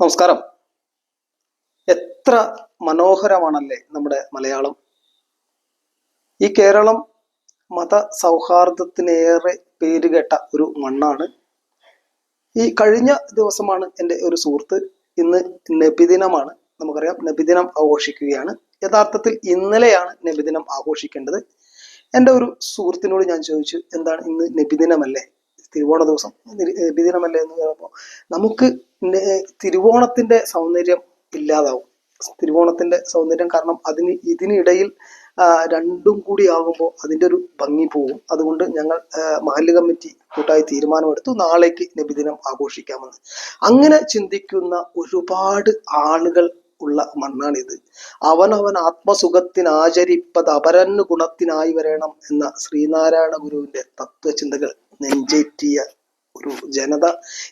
നമസ്കാരം. എത്ര മനോഹരമാണല്ലേ നമ്മുടെ മലയാളം. ഈ കേരളം മത സൗഹാർദ്ദത്തിനേറെ പേരുകേട്ട ഒരു മണ്ണാണ്. ഈ കഴിഞ്ഞ ദിവസമാണ് എന്റെ ഒരു സുഹൃത്ത് ഇന്ന് നബിദിനമാണ്. നമുക്കറിയാം നബിദിനം ആഘോഷിക്കുകയാണ്. യഥാർത്ഥത്തിൽ ഇന്നലെയാണ് നബിദിനം ആഘോഷിക്കേണ്ടത്. എന്റെ ഒരു സുഹൃത്തിനോട് ഞാൻ ചോദിച്ചു എന്താണ് ഇന്ന് നബിദിനമല്ലേ? തിരുവോണ ദിവസം ബിദിനമല്ലേ എന്ന് പറയുമ്പോൾ നമുക്ക് തിരുവോണത്തിന്റെ സൗന്ദര്യം ഇല്ലാതാവും. തിരുവോണത്തിന്റെ സൗന്ദര്യം കാരണം അതിന് ഇതിനിടയിൽ രണ്ടും കൂടി ആകുമ്പോൾ അതിന്റെ ഒരു ഭംഗി പോകും. അതുകൊണ്ട് ഞങ്ങൾ മഹല്ല് കമ്മിറ്റി കൂട്ടായി തീരുമാനമെടുത്തു. നാളേക്ക് നബിദിനം ആഘോഷിക്കാമെന്ന്. അങ്ങനെ ചിന്തിക്കുന്ന ഒരുപാട് ആളുകൾ ഉള്ള മണ്ണാണിത്. അവനവൻ ആത്മസുഖത്തിനാചരിപ്പത് അപരന് ഗുണത്തിനായി വരണം എന്ന ശ്രീനാരായണ ഗുരുവിന്റെ തത്വചിന്തകൾ. നെഞ്ചേറ്റിയ ഒരു ജനത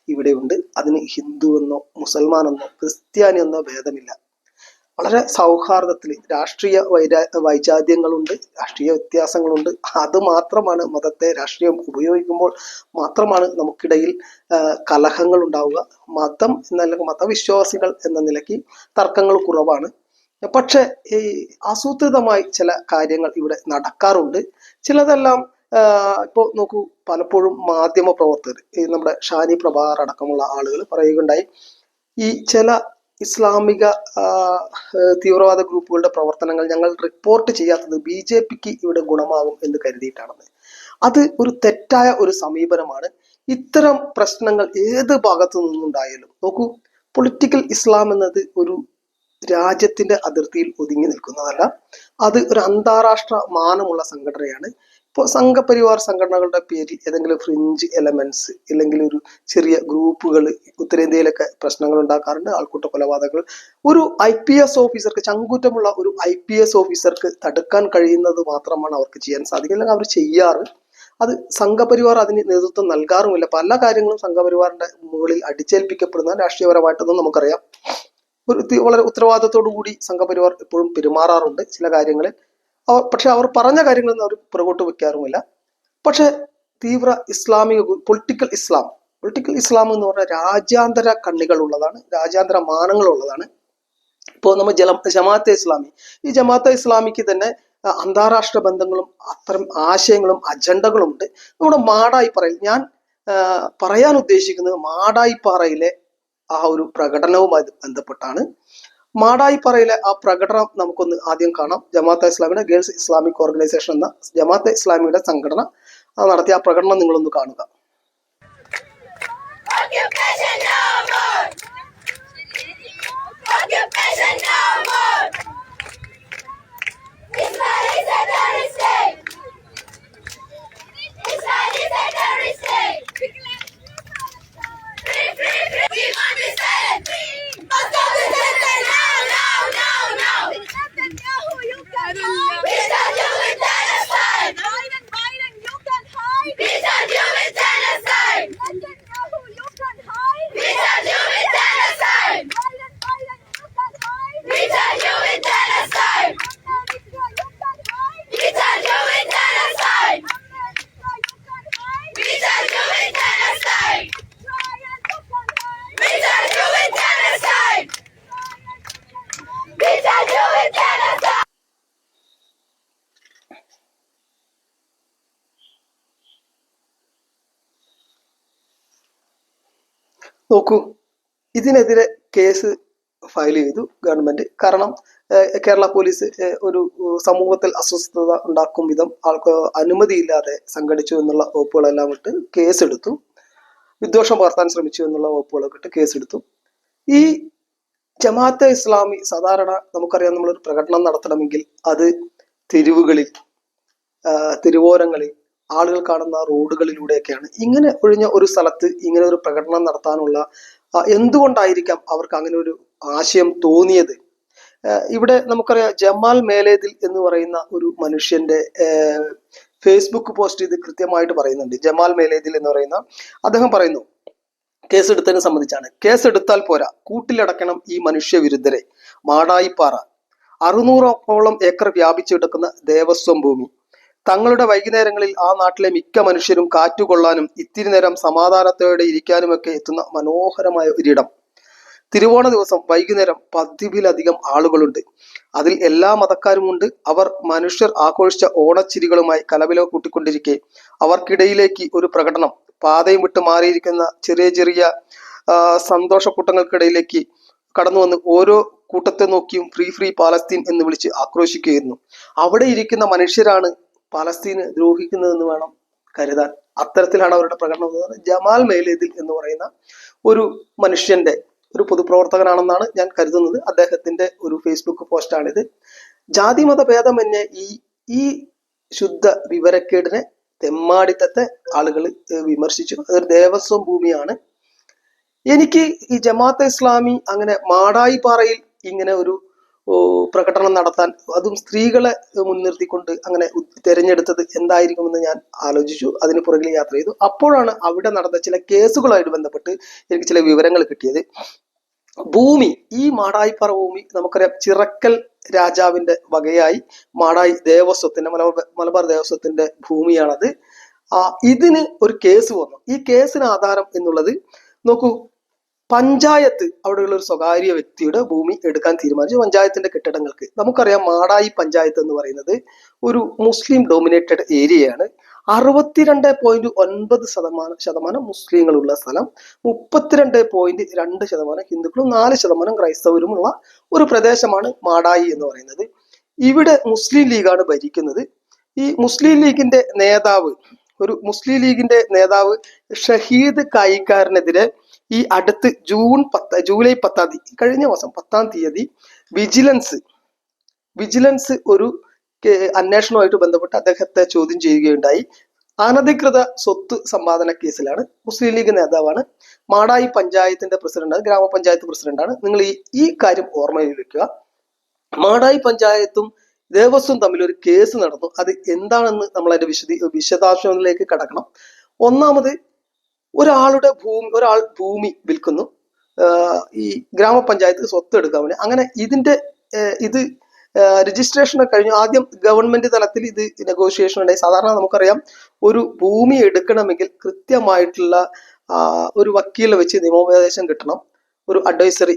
ഇവിടെയുണ്ട്. അതിന് ഹിന്ദു എന്നോ മുസൽമാൻ എന്നോ ക്രിസ്ത്യാനി എന്നോ ഭേദമില്ല. വളരെ സൗഹാർദ്ദത്തിൽ രാഷ്ട്രീയ വൈരാ വൈജാത്യങ്ങളുണ്ട് രാഷ്ട്രീയ വ്യത്യാസങ്ങളുണ്ട്. അത് മാത്രമാണ് മതത്തെ രാഷ്ട്രീയം ഉപയോഗിക്കുമ്പോൾ മാത്രമാണ് നമുക്കിടയിൽ കലഹങ്ങൾ ഉണ്ടാവുക. മതം എന്നല്ലെങ്കിൽ മതവിശ്വാസികൾ എന്ന നിലയ്ക്ക് തർക്കങ്ങൾ കുറവാണ്. പക്ഷേ ഈ ആസൂത്രിതമായി ചില കാര്യങ്ങൾ ഇവിടെ നടക്കാറുണ്ട്. ചിലതെല്ലാം ഇപ്പോൾ നോക്കൂ പലപ്പോഴും മാധ്യമ പ്രവർത്തകർ ഈ നമ്മുടെ ഷാനി പ്രഭാകർ അടക്കമുള്ള ആളുകൾ പറയുകയുണ്ടായി ഈ ചില ഇസ്ലാമിക തീവ്രവാദ ഗ്രൂപ്പുകളുടെ പ്രവർത്തനങ്ങൾ ഞങ്ങൾ റിപ്പോർട്ട് ചെയ്യാത്തത് ബി ജെ പിക്ക് ഇവിടെ ഗുണമാകും എന്ന് കരുതിയിട്ടാണെന്ന്. അത് ഒരു തെറ്റായ ഒരു സമീപനമാണ്. ഇത്തരം പ്രശ്നങ്ങൾ ഏത് ഭാഗത്തു നിന്നുണ്ടായാലും നോക്കൂ പൊളിറ്റിക്കൽ ഇസ്ലാം എന്നത് ഒരു രാജ്യത്തിന്റെ അതിർത്തിയിൽ ഒതുങ്ങി നിൽക്കുന്നതല്ല. അത് ഒരു അന്താരാഷ്ട്ര മാനമുള്ള സംഘടനയാണ്. ഇപ്പോൾ സംഘപരിവാർ സംഘടനകളുടെ പേരിൽ ഏതെങ്കിലും ഫ്രിഞ്ച് എലമെന്റ്സ് ഇല്ലെങ്കിൽ ഒരു ചെറിയ ഗ്രൂപ്പുകൾ ഉത്തരേന്ത്യയിലൊക്കെ പ്രശ്നങ്ങൾ ഉണ്ടാക്കാറുണ്ട് ആൾക്കൂട്ട കൊലപാതകങ്ങൾ. ഒരു ഐ പി എസ് ഓഫീസർക്ക് ചങ്കൂറ്റമുള്ള ഒരു ഐ പി എസ് ഓഫീസർക്ക് തടുക്കാൻ കഴിയുന്നത് മാത്രമാണ് അവർക്ക് ചെയ്യാൻ സാധിക്കുക. അല്ലെങ്കിൽ അവർ ചെയ്യാറ്. അത് സംഘപരിവാർ അതിന് നേതൃത്വം നൽകാറുമില്ല. പല കാര്യങ്ങളും സംഘപരിവാറിന്റെ മുകളിൽ അടിച്ചേൽപ്പിക്കപ്പെടുന്ന രാഷ്ട്രീയപരമായിട്ടൊന്നും നമുക്കറിയാം. ഒരു വളരെ ഉത്തരവാദിത്തത്തോടു കൂടി സംഘപരിവാർ എപ്പോഴും പെരുമാറാറുണ്ട് ചില കാര്യങ്ങളിൽ. അവർ പക്ഷെ അവർ പറഞ്ഞ കാര്യങ്ങളൊന്നും അവർ പുറകോട്ട് വെക്കാറുമില്ല. പക്ഷെ തീവ്ര ഇസ്ലാമിക പൊളിറ്റിക്കൽ ഇസ്ലാം പൊളിറ്റിക്കൽ ഇസ്ലാം എന്ന് പറഞ്ഞാൽ രാജ്യാന്തര കണ്ണികൾ ഉള്ളതാണ് രാജ്യാന്തര മാനങ്ങൾ ഉള്ളതാണ്. ഇപ്പോൾ നമ്മൾ ജല ജമാഅത്തെ ഇസ്ലാമി ഈ ജമാഅത്തെ ഇസ്ലാമിക്ക് തന്നെ അന്താരാഷ്ട്ര ബന്ധങ്ങളും അത്തരം ആശയങ്ങളും അജണ്ടകളും ഉണ്ട്. നമ്മുടെ മാടായി പറയും ഞാൻ പറയാൻ ഉദ്ദേശിക്കുന്നത് മാടായിപ്പാറയിലെ ആ ഒരു പ്രകടനവുമായി ബന്ധപ്പെട്ടാണ്. മാടായിപ്പാറയിലെ ആ പ്രകടനം നമുക്കൊന്ന് ആദ്യം കാണാം ജമാഅത്തെ ഇസ്ലാമിയുടെ ഗേൾസ് ഇസ്ലാമിക് ഓർഗനൈസേഷൻ എന്ന ജമാഅത്തെ ഇസ്ലാമിയുടെ സംഘടന നടത്തിയ ആ പ്രകടനം നിങ്ങളൊന്ന് കാണുക! Free, free, free! We want to ഇതിനെതിരെ കേസ് ഫയൽ ചെയ്തു ഗവൺമെന്റ്. കാരണം കേരള പോലീസ് ഒരു സമൂഹത്തിൽ അസ്വസ്ഥത ഉണ്ടാക്കും വിധം ആൾക്ക് അനുമതിയില്ലാതെ സംഘടിച്ചു എന്നുള്ള വകുപ്പുകളെല്ലാം ഇട്ട് കേസെടുത്തു. വിദ്വേഷം പകർത്താൻ ശ്രമിച്ചു എന്നുള്ള വകുപ്പുകളൊക്കെ ഇട്ട് കേസെടുത്തു. ഈ ജമാഅത്തെ ഇസ്ലാമി സാധാരണ നമുക്കറിയാം നമ്മളൊരു പ്രകടനം നടത്തണമെങ്കിൽ അത് തെരുവുകളിൽ തെരുവോരങ്ങളിൽ ആളുകൾ കാണുന്ന റോഡുകളിലൂടെയൊക്കെയാണ്. ഇങ്ങനെ ഒഴിഞ്ഞ ഒരു സ്ഥലത്ത് ഇങ്ങനെ ഒരു പ്രകടനം നടത്താനുള്ള എന്തുകൊണ്ടായിരിക്കാം അവർക്ക് അങ്ങനെ ഒരു ആശയം തോന്നിയത്? ഇവിടെ നമുക്കറിയാം ജമാൽ മേലേതിൽ എന്ന് പറയുന്ന ഒരു മനുഷ്യന്റെ ഫേസ്ബുക്ക് പോസ്റ്റ് ഇത് കൃത്യമായിട്ട് പറയുന്നുണ്ട്. ജമാൽ മേലേതിൽ എന്ന് പറയുന്ന അദ്ദേഹം പറയുന്നു കേസെടുത്തതിനെ സംബന്ധിച്ചാണ്. കേസെടുത്താൽ പോരാ. കൂട്ടിലടക്കണം ഈ മനുഷ്യ മനുഷ്യവിരുദ്ധരെ. മാടായിപ്പാറ. അറുന്നൂറോളം ഏക്കർ വ്യാപിച്ചു കിടക്കുന്ന ദേവസ്വം ഭൂമി. തങ്ങളുടെ വൈകുന്നേരങ്ങളിൽ ആ നാട്ടിലെ മിക്ക മനുഷ്യരും കാറ്റുകൊള്ളാനും ഇത്തിരി നേരം സമാധാനത്തോടെ ഇരിക്കാനുമൊക്കെ എത്തുന്ന മനോഹരമായ ഒരിടം. തിരുവോണ ദിവസം വൈകുന്നേരം പതിവിലധികം ആളുകളുണ്ട്. അതിൽ എല്ലാ മതക്കാരുമുണ്ട്. അവർ മനുഷ്യർ ആഘോഷിച്ച ഓണച്ചിരികളുമായി കലവിലോ കൂട്ടിക്കൊണ്ടിരിക്കെ അവർക്കിടയിലേക്ക് ഒരു പ്രകടനം പാതയും വിട്ട് മാറിയിരിക്കുന്ന ചെറിയ ചെറിയ സന്തോഷക്കൂട്ടങ്ങൾക്കിടയിലേക്ക് കടന്നു വന്ന് ഓരോ കൂട്ടത്തെ നോക്കിയും ഫ്രീ ഫ്രീ പാലസ്തീൻ എന്ന് വിളിച്ച് ആക്രോശിക്കുകയായിരുന്നു. അവിടെ ഇരിക്കുന്ന മനുഷ്യരാണ് പാലസ്തീന് ദ്രോഹിക്കുന്നതെന്ന് വേണം കരുതാൻ. അത്തരത്തിലാണ് അവരുടെ പ്രകടനം ജമാൽ മേലേദിൽ എന്ന് പറയുന്ന ഒരു മനുഷ്യന്റെ ഒരു പൊതുപ്രവർത്തകനാണെന്നാണ് ഞാൻ കരുതുന്നത്. അദ്ദേഹത്തിന്റെ ഒരു ഫേസ്ബുക്ക് പോസ്റ്റാണിത്. ജാതി മത ഭേദമന്യേ ഈ ഈ ശുദ്ധ വിവരക്കേടിനെ തെമ്മാടിത്തത്തെ ആളുകൾ വിമർശിച്ചു. അതൊരു ദേവസ്വം ഭൂമിയാണ്. എനിക്ക് ഈ ജമാഅത്തെ ഇസ്ലാമി അങ്ങനെ മാടായിപ്പാറയിൽ ഇങ്ങനെ ഒരു പ്രകടനം നടത്താൻ അതും സ്ത്രീകളെ മുൻനിർത്തിക്കൊണ്ട് അങ്ങനെ തിരഞ്ഞെടുത്തത് എന്തായിരിക്കുമെന്ന് ഞാൻ ആലോചിച്ചു. അതിന് പുറകിൽ യാത്ര ചെയ്തു. അപ്പോഴാണ് അവിടെ നടന്ന ചില കേസുകളായിട്ട് ബന്ധപ്പെട്ട് എനിക്ക് ചില വിവരങ്ങൾ കിട്ടിയത്. ഭൂമി ഈ മാടായിപ്പാറ ഭൂമി നമുക്കറിയാം ചിറക്കൽ രാജാവിന്റെ വകയായി മാടായി ദേവസ്വത്തിന്റെ മലബാർ മലബാർ ദേവസ്വത്തിന്റെ ഭൂമിയാണത്. ഇതിന് ഒരു കേസ് വന്നു. ഈ കേസിന് ആധാരം എന്നുള്ളത് നോക്കൂ പഞ്ചായത്ത് അവിടെയുള്ള ഒരു സ്വകാര്യ വ്യക്തിയുടെ ഭൂമി എടുക്കാൻ തീരുമാനിച്ചു. പഞ്ചായത്തിന്റെ കെട്ടിടങ്ങൾക്ക് നമുക്കറിയാം മാടായി പഞ്ചായത്ത് എന്ന് പറയുന്നത് ഒരു മുസ്ലിം ഡോമിനേറ്റഡ് ഏരിയയാണ് അറുപത്തിരണ്ട് പോയിന്റ് ഒൻപത് ശതമാനം ശതമാനം മുസ്ലിങ്ങളുള്ള സ്ഥലം മുപ്പത്തിരണ്ട് പോയിന്റ് രണ്ട് ശതമാനം ഹിന്ദുക്കളും നാല് ശതമാനം ക്രൈസ്തവരുമുള്ള ഒരു പ്രദേശമാണ് മാടായി എന്ന് പറയുന്നത്. ഇവിടെ മുസ്ലിം ലീഗാണ് ഭരിക്കുന്നത്. ഈ മുസ്ലിം ലീഗിന്റെ നേതാവ് ഒരു മുസ്ലിം ലീഗിന്റെ നേതാവ് ഷഹീദ് കായിക്കാരനെതിരെ ഈ അടുത്ത് ജൂൺ പത്ത് ജൂലൈ പത്താം തീയതി കഴിഞ്ഞ മാസം പത്താം തീയതി വിജിലൻസ് വിജിലൻസ് ഒരു അന്വേഷണവുമായിട്ട് ബന്ധപ്പെട്ട് അദ്ദേഹത്തെ ചോദ്യം ചെയ്യുകയുണ്ടായി. അനധികൃത സ്വത്ത് സമ്പാദന കേസിലാണ്. മുസ്ലിം ലീഗ് നേതാവാണ്. മാടായി പഞ്ചായത്തിന്റെ പ്രസിഡന്റാണ് ഗ്രാമപഞ്ചായത്ത് പ്രസിഡന്റാണ്. നിങ്ങൾ ഈ ഈ കാര്യം ഓർമ്മയിൽ വെക്കുക. മാടായി പഞ്ചായത്തും ദേവസ്വം തമ്മിൽ ഒരു കേസ് നടന്നു. അത് എന്താണെന്ന് നമ്മൾ അതിന്റെ വിശദീ വിശദാംശങ്ങളിലേക്ക് കടക്കണം. ഒന്നാമത് ഒരാളുടെ ഭൂമി ഒരാൾ ഭൂമി വിൽക്കുന്നു. ഈ ഗ്രാമപഞ്ചായത്ത് സ്വത്ത് എടുക്കാൻ വേണ്ടി. അങ്ങനെ ഇതിന്റെ ഇത് രജിസ്ട്രേഷൻ കഴിഞ്ഞു. ആദ്യം ഗവൺമെന്റ് തലത്തിൽ ഇത് നെഗോഷിയേഷൻ ഉണ്ടായി. സാധാരണ നമുക്കറിയാം ഒരു ഭൂമി എടുക്കണമെങ്കിൽ കൃത്യമായിട്ടുള്ള ഒരു വക്കീൽ വെച്ച് നിയമോപദേശം കിട്ടണം. ഒരു അഡ്വൈസറി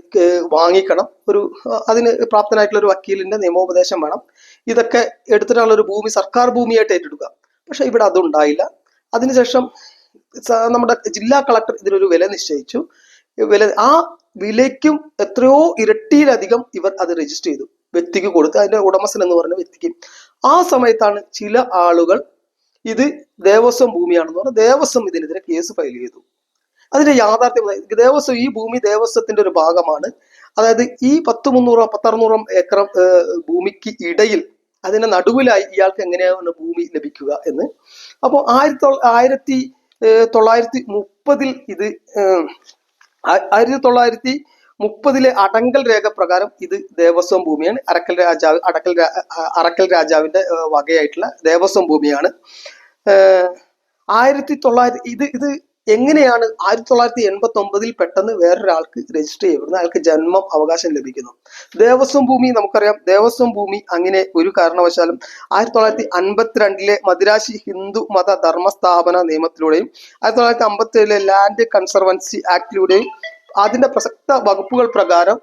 വാങ്ങിക്കണം. ഒരു അതിന് പ്രാപ്തനായിട്ടുള്ള ഒരു വക്കീലിന്റെ നിയമോപദേശം വേണം. ഇതൊക്കെ എടുത്തിട്ടുള്ള ഒരു ഭൂമി സർക്കാർ ഭൂമിയായിട്ട് ഏറ്റെടുക്കുക. പക്ഷെ ഇവിടെ അതുണ്ടായില്ല. അതിനുശേഷം നമ്മുടെ ജില്ലാ കളക്ടർ ഇതിനൊരു വില നിശ്ചയിച്ചു. വില ആ വിലയ്ക്കും എത്രയോ ഇരട്ടിയിലധികം ഇവർ അത് രജിസ്റ്റർ ചെയ്തു. വ്യക്തിക്ക് കൊടുത്ത് അതിന്റെ ഉടമസ്ഥൻ എന്ന് പറഞ്ഞ വ്യക്തിക്ക്. ആ സമയത്താണ് ചില ആളുകൾ ഇത് ദേവസ്വം ഭൂമിയാണെന്ന് പറഞ്ഞ് ദേവസ്വം ഇതിനെതിരെ കേസ് ഫയൽ ചെയ്തു. അതിന്റെ യാഥാർത്ഥ്യം ദേവസ്വം ഈ ഭൂമി ദേവസ്വത്തിന്റെ ഒരു ഭാഗമാണ്. അതായത് ഈ പത്ത് മുന്നൂറോ പത്തറുന്നൂറോ ഏക്കർ ഭൂമിക്ക് ഇടയിൽ അതിന്റെ നടുവിലായി ഇയാൾക്ക് എങ്ങനെയാണ് ഭൂമി ലഭിക്കുക എന്ന്. അപ്പോൾ ആയിരത്തി ആയിരത്തി തൊള്ളായിരത്തി മുപ്പതിൽ ഇത് ആയിരത്തി തൊള്ളായിരത്തി മുപ്പതിലെ അടങ്കൽ രേഖ പ്രകാരം ഇത് ദേവസ്വം ഭൂമിയാണ്. അറക്കൽ രാജാവ് അടക്കൽ അറക്കൽ രാജാവിന്റെ വകയായിട്ടുള്ള ദേവസ്വം ഭൂമിയാണ്. ആയിരത്തി തൊള്ളായിരത്തി ഇത് ഇത് എങ്ങനെയാണ് ആയിരത്തി തൊള്ളായിരത്തി എൺപത്തി ഒമ്പതിൽ പെട്ടെന്ന് വേറൊരാൾക്ക് രജിസ്റ്റർ ചെയ്യപ്പെടുന്നത്? അയാൾക്ക് ജന്മം അവകാശം ലഭിക്കുന്നു. ദേവസ്വം ഭൂമി നമുക്കറിയാം. ദേവസ്വം ഭൂമി അങ്ങനെ ഒരു കാരണവശാലും ആയിരത്തി തൊള്ളായിരത്തി അൻപത്തിരണ്ടിലെ മദിരാശി ഹിന്ദു മത ധർമ്മസ്ഥാപന നിയമത്തിലൂടെയും ആയിരത്തി തൊള്ളായിരത്തി അമ്പത്തി ഏഴിലെ ലാൻഡ് കൺസർവൻസി ആക്ടിലൂടെയും അതിന്റെ പ്രസക്ത വകുപ്പുകൾ പ്രകാരം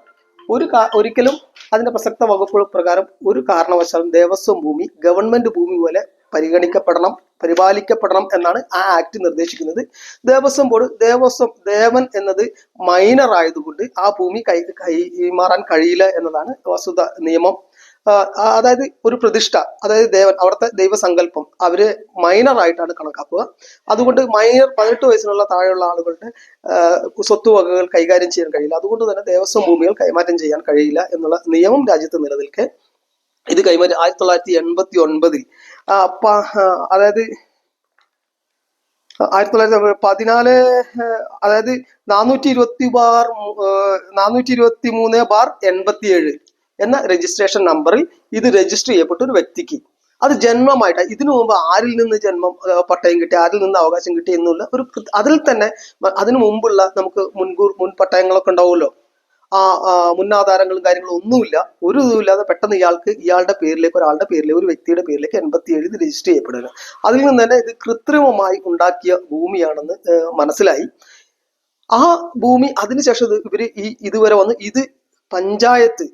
ഒരു ഒരിക്കലും അതിന്റെ പ്രസക്ത വകുപ്പുകൾ പ്രകാരം ഒരു കാരണവശാലും ദേവസ്വം ഭൂമി ഗവൺമെന്റ് ഭൂമി പോലെ പരിഗണിക്കപ്പെടണം പരിപാലിക്കപ്പെടണം എന്നാണ് ആ ആക്ട് നിർദ്ദേശിക്കുന്നത്. ദേവസ്വം ബോർഡ് ദേവസ്വം ദേവൻ എന്നത് മൈനർ ആയതുകൊണ്ട് ആ ഭൂമി കൈ കൈമാറാൻ കഴിയില്ല എന്നതാണ് വസ്തുത നിയമം. അതായത് ഒരു പ്രതിഷ്ഠ അതായത് ദേവൻ അവിടുത്തെ ദൈവസങ്കല്പം അവർ മൈനർ ആയിട്ടാണ് കണക്കാക്കുക. അതുകൊണ്ട് മൈനർ പതിനെട്ട് വയസ്സിനുള്ള താഴെയുള്ള ആളുകളുടെ സ്വത്തുവകകൾ കൈകാര്യം ചെയ്യാൻ കഴിയില്ല. അതുകൊണ്ട് തന്നെ ദേവസ്വം ഭൂമികൾ കൈമാറ്റം ചെയ്യാൻ കഴിയില്ല എന്നുള്ള നിയമം രാജ്യത്ത് നിലനിൽക്കെ. ഇത് കൈമാറ്റം ആയിരത്തി തൊള്ളായിരത്തി എൺപത്തി ഒൻപതിൽ അതായത് ആയിരത്തി തൊള്ളായിരത്തി പതിനാല് അതായത് നാനൂറ്റി ഇരുപത്തി ബാർ നാനൂറ്റി ഇരുപത്തി മൂന്ന് ബാർ എൺപത്തി ഏഴ് എന്ന രജിസ്ട്രേഷൻ നമ്പറിൽ ഇത് രജിസ്റ്റർ ചെയ്യപ്പെട്ട ഒരു വ്യക്തിക്ക്. അത് ജന്മമായിട്ട് ഇതിനു മുമ്പ് ആരിൽ നിന്ന് ജന്മം പട്ടയം കിട്ടി ആരിൽ നിന്ന് അവകാശം കിട്ടി എന്നുള്ള ഒരു അതിൽ തന്നെ അതിനു മുമ്പുള്ള നമുക്ക് മുൻകൂർ മുൻ പട്ടയങ്ങളൊക്കെ ഉണ്ടാവുമല്ലോ. ആ മുന്നാധാരങ്ങളും കാര്യങ്ങളും ഒന്നുമില്ല. ഒരു ഇതുമില്ലാതെ പെട്ടെന്ന് ഇയാൾക്ക് ഇയാളുടെ പേരിലേക്ക് ഒരാളുടെ പേരിലേക്ക് ഒരു വ്യക്തിയുടെ പേരിലേക്ക് എൺപത്തി ഏഴ് ഇത് രജിസ്റ്റർ ചെയ്യപ്പെടുക അതിൽ നിന്ന് തന്നെ ഇത് കൃത്രിമമായി ഉണ്ടാക്കിയ ഭൂമിയാണെന്ന് മനസ്സിലായി. ആ ഭൂമി അതിനുശേഷം ഇവർ ഈ ഇതുവരെ വന്ന് ഇത് പഞ്ചായത്ത്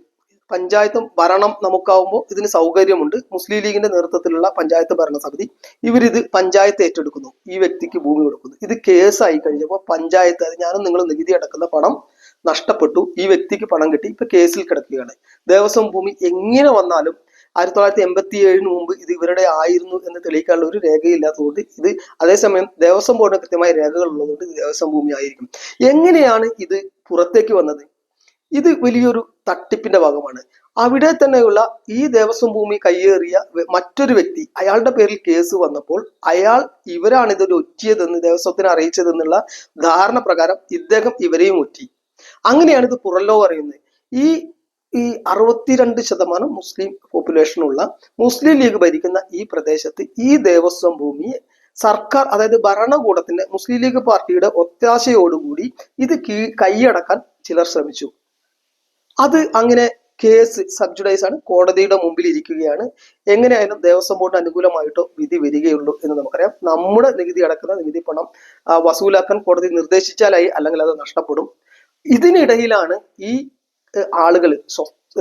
പഞ്ചായത്ത് ഭരണം നമുക്കാവുമ്പോൾ ഇതിന് സൗകര്യമുണ്ട്. മുസ്ലിം ലീഗിന്റെ നേതൃത്വത്തിലുള്ള പഞ്ചായത്ത് ഭരണ ഭരണസമിതി ഇവരിത് പഞ്ചായത്ത് ഏറ്റെടുക്കുന്നു. ഈ വ്യക്തിക്ക് ഭൂമി കൊടുക്കുന്നു. ഇത് കേസായി കഴിഞ്ഞപ്പോൾ പഞ്ചായത്ത് അത് ഞാനും നിങ്ങൾ നികുതി അടക്കുന്ന പണം നഷ്ടപ്പെട്ടു. ഈ വ്യക്തിക്ക് പണം കിട്ടി. ഇപ്പൊ കേസിൽ കിടക്കുകയാണ്. ദേവസ്വം ഭൂമി എങ്ങനെ വന്നാലും ആയിരത്തി തൊള്ളായിരത്തി എൺപത്തി ഏഴിന് മുമ്പ് ഇത് ഇവരുടെ ആയിരുന്നു എന്ന് തെളിയിക്കാനുള്ള ഒരു രേഖയില്ലാത്തതുകൊണ്ട് ഇത് അതേസമയം ദേവസ്വം ബോർഡിന് കൃത്യമായ രേഖകൾ ഉള്ളതുകൊണ്ട് ഇത് ദേവസ്വം ഭൂമി ആയിരിക്കും. എങ്ങനെയാണ് ഇത് പുറത്തേക്ക് വന്നത്? ഇത് വലിയൊരു തട്ടിപ്പിന്റെ ഭാഗമാണ്. അവിടെ തന്നെയുള്ള ഈ ദേവസ്വം ഭൂമി കയ്യേറിയ മറ്റൊരു വ്യക്തി അയാളുടെ പേരിൽ കേസ് വന്നപ്പോൾ അയാൾ ഇവരാണ് ഇതൊരു ഒറ്റിയതെന്ന് ദേവസ്വത്തിന് അറിയിച്ചതെന്നുള്ള ധാരണ പ്രകാരം ഇദ്ദേഹം ഇവരെയും ഒറ്റി. അങ്ങനെയാണ് ഇത് പുറലോ അറിയുന്നത്. ഈ ഈ അറുപത്തിരണ്ട് ശതമാനം മുസ്ലിം പോപ്പുലേഷനുള്ള മുസ്ലിം ലീഗ് ഭരിക്കുന്ന ഈ പ്രദേശത്ത് ഈ ദേവസ്വം ഭൂമിയെ സർക്കാർ അതായത് ഭരണകൂടത്തിന്റെ മുസ്ലിം ലീഗ് പാർട്ടിയുടെ ഒത്താശയോടുകൂടി ഇത് കീ കൈയടക്കാൻ ചിലർ ശ്രമിച്ചു. അത് അങ്ങനെ കേസ് സബ്ജുഡൈസ് ആണ്. കോടതിയുടെ മുമ്പിൽ ഇരിക്കുകയാണ്. എങ്ങനെയായാലും ദേവസ്വം ബോർഡിന് അനുകൂലമായിട്ടോ വിധി വരികയുള്ളൂ എന്ന് നമുക്കറിയാം. നമ്മുടെ നികുതി അടക്കുന്ന നികുതി പണം വസൂലാക്കാൻ കോടതി നിർദ്ദേശിച്ചാലായി അല്ലെങ്കിൽ അത് നഷ്ടപ്പെടും. ഇതിനിടയിലാണ് ഈ ആളുകൾ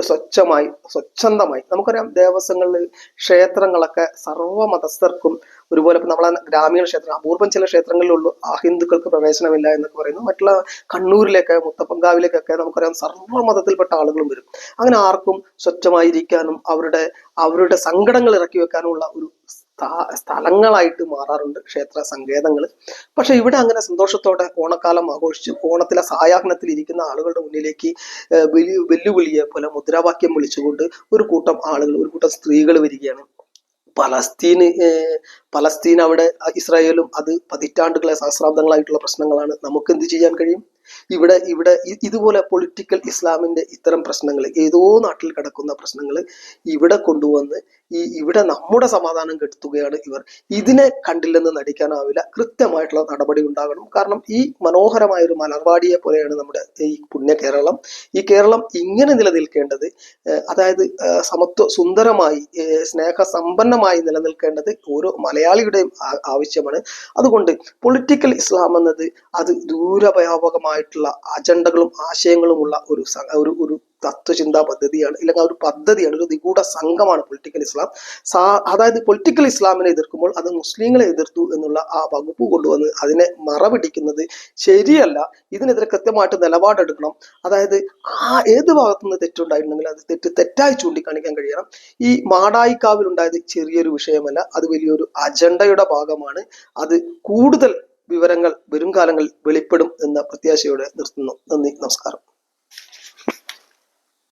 സ്വച്ഛമായി സ്വച്ഛന്തമായി നമുക്കറിയാം ദേവസ്വങ്ങളിൽ ക്ഷേത്രങ്ങളൊക്കെ സർവമതസ്ഥർക്കും ഒരുപോലെ നമ്മളെ ഗ്രാമീണ ക്ഷേത്രം അപൂർവം ചില ക്ഷേത്രങ്ങളിലുള്ളൂ ആ ഹിന്ദുക്കൾക്ക് പ്രവേശനമില്ല എന്നൊക്കെ പറയുന്നു. മറ്റുള്ള കണ്ണൂരിലേക്ക് മുത്തപ്പങ്കാവിലേക്കൊക്കെ നമുക്കറിയാം സർവമതത്തിൽപ്പെട്ട ആളുകളും വരും. അങ്ങനെ ആർക്കും സ്വച്ഛമായിരിക്കാനും അവരുടെ അവരുടെ സങ്കടങ്ങൾ ഇറക്കി വെക്കാനുമുള്ള ഒരു സ്ഥലങ്ങളായിട്ട് മാറാറുണ്ട് ക്ഷേത്ര സങ്കേതങ്ങൾ പക്ഷെ ഇവിടെ അങ്ങനെ സന്തോഷത്തോടെ ഓണക്കാലം ആഘോഷിച്ച് ഓണത്തിലെ സായാഹ്നത്തിൽ ഇരിക്കുന്ന ആളുകളുടെ മുന്നിലേക്ക് വെല്ലുവിളിയെ പോലെ മുദ്രാവാക്യം വിളിച്ചുകൊണ്ട് ഒരു കൂട്ടം ആളുകൾ ഒരു കൂട്ടം സ്ത്രീകൾ വരികയാണ്. പലസ്തീന് പലസ്തീൻ അവിടെ ഇസ്രായേലും അത് പതിറ്റാണ്ടുകളെ സഹസ്രാബ്ദങ്ങളായിട്ടുള്ള പ്രശ്നങ്ങളാണ്. നമുക്ക് എന്ത് ചെയ്യാൻ കഴിയും? ഇവിടെ ഇവിടെ ഇതുപോലെ പൊളിറ്റിക്കൽ ഇസ്ലാമിന്റെ ഇത്തരം പ്രശ്നങ്ങൾ ഏതോ നാട്ടിൽ കിടക്കുന്ന പ്രശ്നങ്ങൾ ഇവിടെ കൊണ്ടുവന്ന് ഈ ഇവിടെ നമ്മുടെ സമാധാനം കെടുത്തുകയാണ് ഇവർ. ഇതിനെ കണ്ടില്ലെന്ന് നടിക്കാനാവില്ല. കൃത്യമായിട്ടുള്ള നടപടി ഉണ്ടാകണം. കാരണം ഈ മനോഹരമായ ഒരു മലർവാടിയെ പോലെയാണ് നമ്മുടെ ഈ പുണ്യ കേരളം. ഈ കേരളം ഇങ്ങനെ നിലനിൽക്കേണ്ടത് അതായത് സമത്വ സുന്ദരമായി സ്നേഹ സ്നേഹസമ്പന്നമായി നിലനിൽക്കേണ്ടത് ഓരോ മലയാളിയുടെയും ആവശ്യമാണ്. അതുകൊണ്ട് പൊളിറ്റിക്കൽ ഇസ്ലാം എന്നത് അത് ദൂരവ്യാപകമായിട്ടുള്ള അജണ്ടകളും ആശയങ്ങളുമുള്ള ഒരു ഒരു തത്വചിന്താ പദ്ധതിയാണ് അല്ലെങ്കിൽ ആ ഒരു പദ്ധതിയാണ് ഒരു നിഗൂഢ സംഘമാണ് പൊളിറ്റിക്കൽ ഇസ്ലാം അതായത് പൊളിറ്റിക്കൽ ഇസ്ലാമിനെ എതിർക്കുമ്പോൾ അത് മുസ്ലിങ്ങളെ എതിർത്തു എന്നുള്ള ആ വകുപ്പ് കൊണ്ടുവന്ന് അതിനെ മറപിടിക്കുന്നത് ശരിയല്ല. ഇതിനെതിരെ കൃത്യമായിട്ട് നിലപാടെടുക്കണം. അതായത് ആ ഏത് ഭാഗത്തു നിന്ന് തെറ്റുണ്ടായിട്ടുണ്ടെങ്കിൽ അത് തെറ്റ് തെറ്റായി ചൂണ്ടിക്കാണിക്കാൻ കഴിയണം. ഈ മാടായിക്കാവിൽ ഉണ്ടായത് ചെറിയൊരു വിഷയമല്ല അത് വലിയൊരു അജണ്ടയുടെ ഭാഗമാണ്. അത് കൂടുതൽ വിവരങ്ങൾ വരും കാലങ്ങളിൽ വെളിപ്പെടും എന്ന പ്രത്യാശയോടെ നിർത്തുന്നു. നന്ദി നമസ്കാരം.